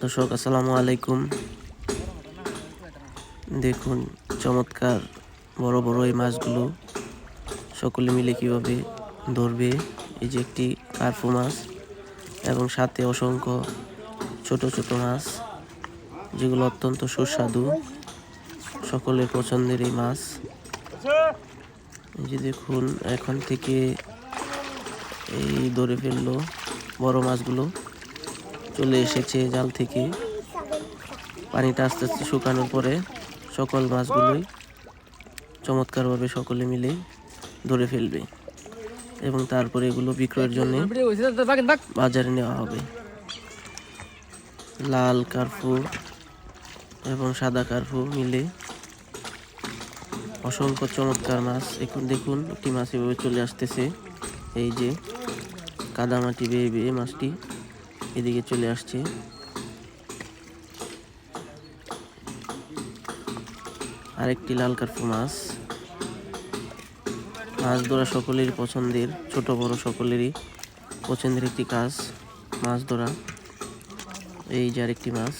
দর্শক, আসসালামু আলাইকুম। দেখুন, চমৎকার বড় বড় এই মাছগুলো সকলে মিলে কীভাবে ধরবে। এই যে একটি কার্পু মাছ এবং সাথে অসংখ্য ছোট ছোট মাছ, যেগুলো অত্যন্ত সুস্বাদু সকলের পছন্দের এই মাছ। যে দেখুন, এখন থেকে এই ধরে ফেলল বড় মাছগুলো। চলে এসেছে জাল থেকে। পানিটা আস্তে আস্তে শুকানোর পরে সকল মাছগুলোই চমৎকারভাবে সকলে মিলে ধরে ফেলবে এবং তারপরে এগুলো বিক্রয়ের জন্য বাজারে নেওয়া হবে। লাল কার্ফু এবং সাদা কার্ফু মিলে অসংখ্য চমৎকার মাছ। এখন দেখুন, একটি মাছ এভাবে চলে আসতেছে। এই যে কাদামাটি বেয়ে বেয়ে মাছটি এদিকে চলে আসছে। আরেকটি লাল কার্পু মাছ। মাছ ধরা সকলেরই পছন্দের, ছোট, বড় সকলেরই পছন্দের একটি কাজ, মাছ ধরা। এই যে আরেকটি মাছ।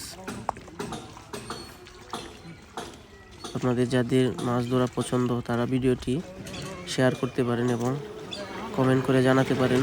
আপনাদের যাদের মাছ ধরা পছন্দ, তারা ভিডিওটি শেয়ার করতে পারেন এবং কমেন্ট করে জানাতে পারেন।